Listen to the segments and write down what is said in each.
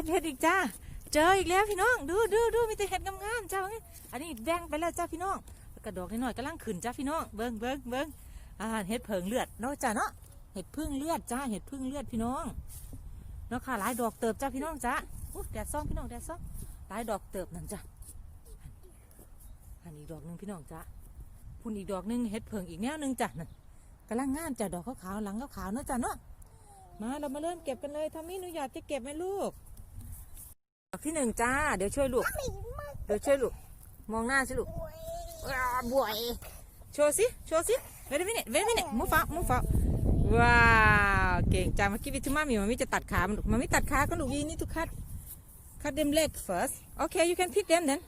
ก็บเห็ดอีกจ้าเจออีกแล้วพี่น้อง ดูดูดูมีแต่เห็ดงามๆจ้าไงอันนี้แดงไปแล้วจ้าพี่น้องกระดอกนิดหน่อยกำลังขึ้นจ้าพี่น้องเบิ้งเบิ้งเบิ้งอ่าเห็ดเผิงเลือดเนาะจ้าเนาะเห็ดพึ่งเลือดจ้าเห็ดพึ่งเลือดพี่น้องเนาะค่ะหลายดอกเติบจ้าพี่น้องจ้าอู้แดดซ่องพี่น้องแดดซ่องหลายดอกเติบนั่นจ้าอันอีกดอกหนึงพี่น้องจ้าพุ่นอีกดอกหนึงเห็ดเผิงอีกแนวหนึงจ้านั่นกำลังงามจ้าดอกขาวๆหลังขาวๆเนาะจ้าเนาะมาเรามาเริ่มเก็บกันเลยทอมมี่หนูอยากจะเก็บไหมลูก ดอกที่หนึ่งจ้า เดี๋ยวช่วยลูก เดี๋ยวช่วยลูก มองหน้าสิลูกว้าบวย โชว์สิ โชว์สิ เวทมินิเวทมินิมูฟ้ามูฟ้าว้าว เก่งจังเมื่อกี้วิทูมามีมามิจะตัดขามันลูกมามิตัดขาก็ลูกยีนี่ทุกคัด cut them leg first okay you can pick them then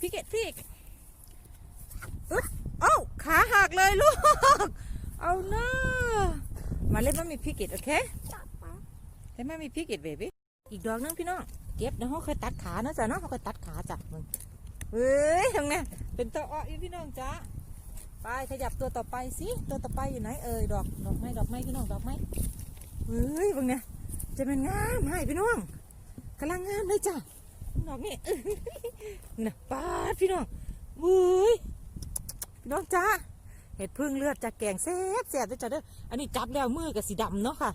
pick it pick อึ๊บเอ้าขาหักเลยลูกเอาหน้ามาเล่นมามี pick it okay เล่นมามี pick it baby อีกดอกนึงพี่น้องเก็บเดี๋ยวเขาเคยตัดขานะจ๊ะเนาะเขาเคยตัดขาจ้ะมึงเฮ้ยตรงเนี้ยเป็นตัวอ้อยพี่น้องจ้าไปขยับตัวต่อไปสิตัวต่อไปอยู่ไหนเอ่ยดอกดอกไม้ดอกไม้พี่น้องดอกไม้เฮ้ยมึงเนี่ยจะเป็นงามให้พี่น้องกำลังงามเลยจ้ะดอกนี้นะป้าดพี่น้องเว้ยพี่น้องจ้าเห็ดพึ่งเลือดจากแกงแซ่บแซ่บด้วยจ้ะเด้ออันนี้จับแล้วมือกับสีดำเนาะค่ะ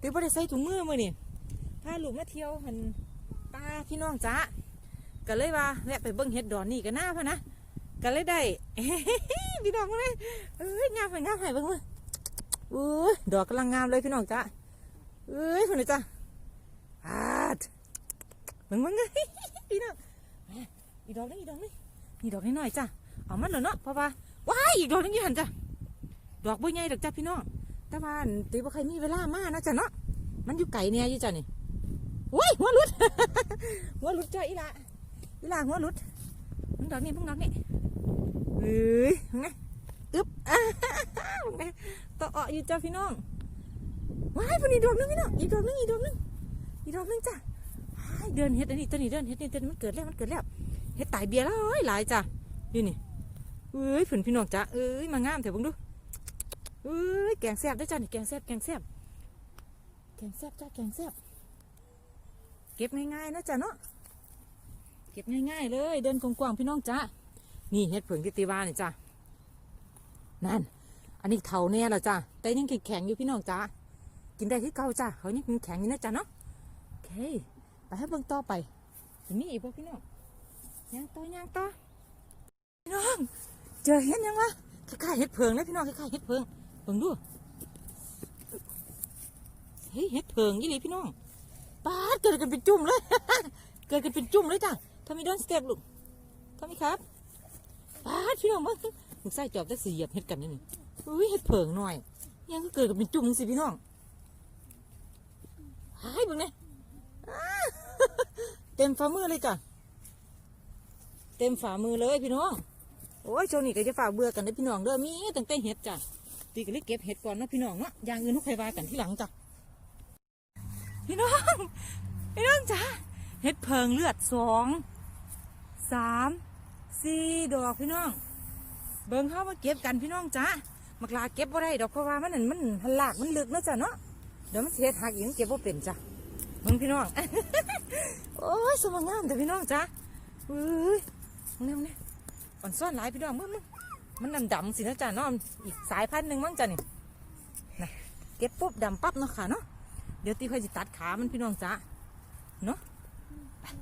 ตือไม่ได้ใส่ถุงมือมือนี่ยพาลูกมาเที่ยวหัน ตาพี่น้องจ้าก็เลยว่าแวะไปเบิ้งเห็ดดอนนี่กันหน้าพะนะก็เลยได้พี่น้องเลยเอ้ยงามไปงามไปเบิ้งมืออุ้ยดอกกำลังงามเลยพี่น้องจ้าเอ้ยคนนี้จ้าอาดเบิ้งเบิ้งพี่น้องอีดอกนึงอีดอกนึงนี่ดอกนิดหน่อยจ้าเอามันเหรอเนาะเพราะว่าว้ายอีกดอกนึงยู่หันจ้าดอกบ่ใหญ่ดอกจ้าพี่น้องแต่ว่าตีบ่ใครมีเวลามากนะจ้ะเนาะมันอยู่ไก่เนี่ยยู่จ้ะนี่โอ้ยหัวหลุด ลุดจ้าอีละอีละหัวลุดมึงดอกนี่มึงดอกนี่เฮ้ยมึงไงอึ๊บมึงไงต่ออ่ออยู่จ้าพี่น้องว้ายพวกนี้ดอกนึงพี่น้องอีดอกนึงอีดอกนึงอีดอกนึงจ้าเดินเฮ็ดอันนี้ตัวนี้เดินเฮ็ดนี่ตัวนี้มันเกิดแล้วมันเกิดแล้วเฮ็ดตายเบียร์แล้วหลายจ้าอยู่นี่เอ้ยฝืนพี่น้องจ้าเอ้ยมางามเถอะมึงดูเอ้ยแกงแซ่บด้วยจ้านี่แกงแซ่บแกงแซ่บแกงแซ่บจ้าแกงแซ่บเก็บง่ายๆนะจ๊ะเนาะ เก็บง่าย ๆ เลย เดินกว้างๆพี่น้องจ้านี่เห็ดผึ่งกิติวานี่จ้านั่น อันนี้เทาแน่และจ้าแต่ยังแข็งอยู่พี่น้องจ้ากินได้ที่เก่าจ้าเขายังแข็งอยู่นะจ้าเนาะโอเคไปให้เบิ่งต่อไปทีนี้อีกพวกพี่น้องย่างต่อย่างต่อพี่น้อง เจอเห็ดยังวะคล้ายๆเห็ดเพิงเลยพี่น้องคล้ายๆเห็ดเพิงเบิ่งดูเฮ้ยเห็ดเพิงยี่หลีพี่น้องปาดเกิดกันเป็นจุ่มเลย เกิดกันเป็นจุ่มเลยจ้ะ ทำไมโดนสเต็ปลูกทำไมครับป้าดพี่น้องมึงลูกไส้จอบได้สีเหยียบเห็ดกันนี่นี่อุ้ยเห็ดเผิงหน่อย ยังก็เกิดกันเป็นจุ่มสิพี่น้องหายบึงเนี่ยเต็มฝ่ามือเลยจ้ะเต็มฝ่ามือเลยพี่น้องโอ้ยโชว์นี่ก็จะฝ่าเบื่อกันนะพี่น้องเด้อมีตั้งแต่เห็ดจ้ะตีก็เลยเก็บเห็ดก่อนเนาะพี่น้องเนาะอย่างอื่นนุกใครว่ากันที่หลังจ้ะพี่น้องพี่น้องจ้าเห็ดเพิงเลือดสอง สามสี่ดอกพี่น้อง เบิ่งเข้ามาเก็บกันพี่น้องจ้ามักลาเก็บบ่ได้ดอกเพราะว่ามันนั่นมันหันลากมันลึกเนาะจ้ะเนาะเดี๋ยวมันเสียหักอีกมันเก็บบ่เป็นจ้ะเบิ่งพี่น้องโอ้ยสมงามแต่พี่น้องจ้าเฮ้ยมึงเนี่ยเนี่ยอ่อนซ่อนหลายพี่น้องมึงมันดำดำสินะจ้ะเนาะอีกสายพันธุ์หนึ่งมั้งจ้ะนี่นะเก็บปุ๊บดำปั๊บเนาะค่ะเนาะเดี๋ยวตีค่อยจะตัดขามันพี่น้องจ้าเนาะ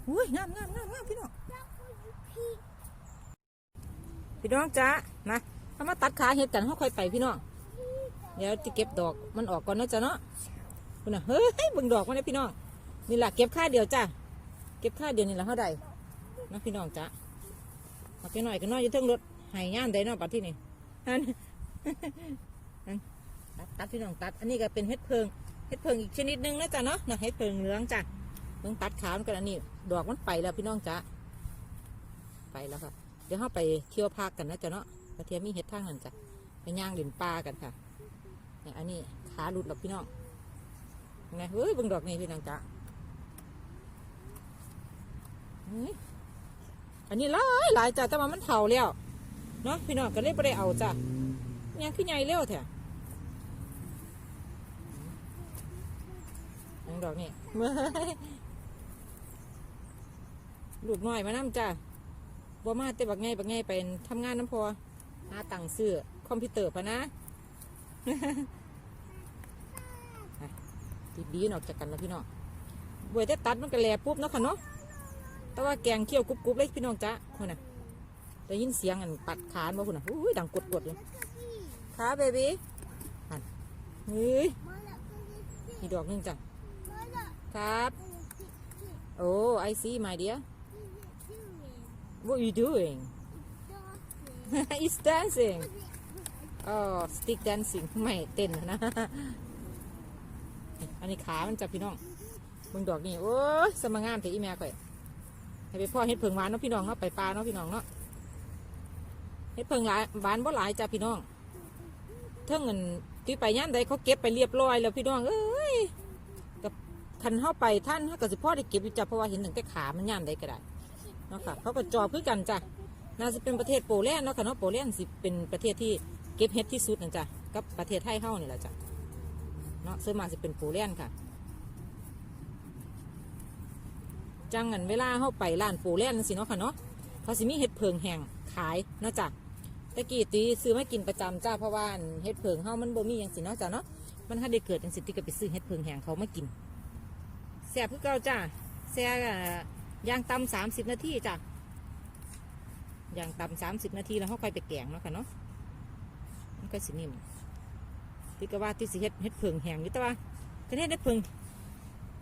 อุ้ยงามงามงามงามพี่น้อง พี่น้องจ้ามาเอามาตัดขาเห็ดกันเขาค่อยไปพี่น้อง เดี๋ยวจะเก็บดอกมันออกก่อนนะจ้าเนาะคุณน่ะเฮ้ยเบิ่งดอกมันนะพี่น้อง นี่แหละเก็บค่าเดียวจ้าเก็บค่าเดียวนี่แหละเท่าใดนะพี่น้องจ้ามาแค่หน่อยก็น้อยอยู่เทั้งรถหายย่านใดเนาะปัดที่นี่นั่นตัดตัดพี่น้องตัด อันนี้ก็เป็นเห็ดเพิงเห็ดเพิงอีกชนิดหนึงนะจ๊ะเนาะนะเห็ดเพิงเหลืองจ้ะต้องตัดขามันกันอันนี้ ดอกมันไปแล้วพี่น้องจ้ะ แล้วค่ะ เดี๋ยวเราไปเคี่ยวพากกันนะจ๊ะเนาะกระเทียมมีเห็ดทางนั้นจ้ะไปย่างดินปลากันค่ะเนี่ยอันนี้ขาหลุดหรอกพี่น้องไงเฮ้ยบิ่งดอกนี่พี่น้องจ้ะอันนี้หลายหลายจ้ะแต่ว่ามันเฒ่าแล้วเนาะพี่น้องก็เลยไม่ได้เอาจ้ะยังขึ้นใหญ่เร็วแท้ยังดอกนี่เว้ยลูกน้อยมานํจ้า บ่มาแต่บักไงบักไงไปทำงานน้ำพอหาตังค์ซื้อคอมพิวเตอร์พะนะติดดีนออกจากกันแล้วพี่น้องบวยแต่ตัดมันก็แหลปุ๊บเนาะค่ะเนาะแต่ว่าแกงเคี่ยวกรุบๆเลยพี่น้องจ้าคนน่ะได้ยินเสียงอันปัดขานบ่คุณน่ะอุ้ยดังกดๆเลยค่ะเบบี้อันเฮ้ยอีดอกนึงจ้ะครับ Oh, I see, my dear. What are you doing? It's dancing. Oh, stick dancing. ไม่เต้นนะ อันนี้ขามันจับพี่น้องเบิ่งดอกนี่โอ้ยสมางามแต่อีแม่ก่อยให้ไปพ่อเฮ็ดเพิงหวานเนาะพี่น้องเนาะไปปลาเนาะพี่น้องเนาะเฮ็ดเพิงหลายหวานบ่หลายจ้ะพี่น้องเท่าเงินที่ไปย่านใดเขาเก็บไปเรียบร้อยแล้วพี่น้องเอ้ยกับคันเข้าไปท่านเขาก็สิพ่อได้เก็บอยู่จ้ะเพราะว่าเห็นตั้งแต่ขามันย่านใดก็ได้ เนาะค่ะเขาก็จอบคือกันจ้ะน่าจะเป็นประเทศโปแลนด์เนาะค่ะเนาะโปแลนด์สิเป็นประเทศที่เก็บเฮ็ดที่สุดนะจ้ะกับประเทศไทยเฮานี่แหละจ้ะเนาะส่วนมากจะเป็นโปูเลียนค่ะจังงันเวลาเข้าไปร้านโปูเลียนสิเนาะค่ะเนาะเขาสิมีเห็ดเพิงแห้งขายเนาะจ้ะตะกี้ตีซื้อมากินประจำจ้าเพราะว่าเห็ดเพิงเฮามันบ่มีอย่างสิเนาะจ้ะเนาะมันถ้าได้เกิดจังสิติก็ไปซื้อเห็ดเพิงแห้งเขามากินแซ่บคือเก่าจ้าแซ่บ อย่างตำสามสิบนาทีจ้ะย่างตำสามสิบนาทีแล้วเขาค่อยไปแกงเนาะค่ะเนาะมันก็สินิ่มที่ก็ว่าที่สิเฮ็ดเฮ็ดเพิงแหงอยู่แต่ว่าก็เฮ็ดเฮ็ดเพิง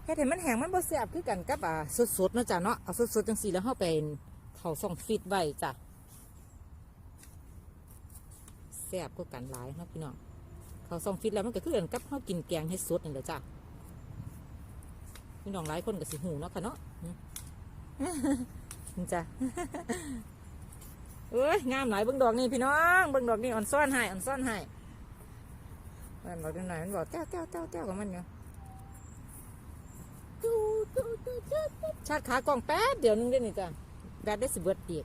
เฮ็ดให้มันแหงมันบ่แซ่บคือกันกับอ่าสดๆเนาะจ้ะเนาะเอาสดๆจังซี่แล้วเฮาไปเขาซ่องฟิตไว้จ้ะแซ่บกว่ากันหลายเนาะพี่น้องเขาซ่องฟิตแล้วมันก็คือกันกับเฮากินแกงเฮ็ดสดนี่แหละจ้ะพี่น้องหลายคนก็สิหูเนาะค่ะเนาะ จ้ะเอ้ยงามหลายเบิ่งดอกนี่พี่น้องเบิ่งดอกนี่อ่อนซ่อนให้อ่อนซ่อนให้มันบอกหน่อยมันบอกเต้วเต้วเต้วเต้วของมันอยู่ชาร์จขากล้องแป๊บเดี๋ยวนึงได้นี่จ้ะแบตได้สิบเบิดอีก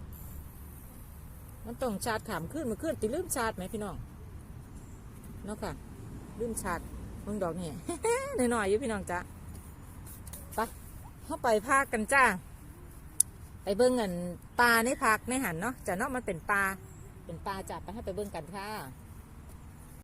มันต้องชาร์จขามขึ้นมาขึ้นติลืมชาร์จไหมพี่น้องเนาะค่ะลืมชาร์จมึงดอกนี่หน่อยๆอยู่พี่น้องจ้ะไปเข้าไปพากันจ้า ไปเบิ้งเงินปลาในพักในหันเนาะจะเนาะมันเป็นปลาเป็นปลาจ้ะไปให้ไปเบิ้งกันค่ะ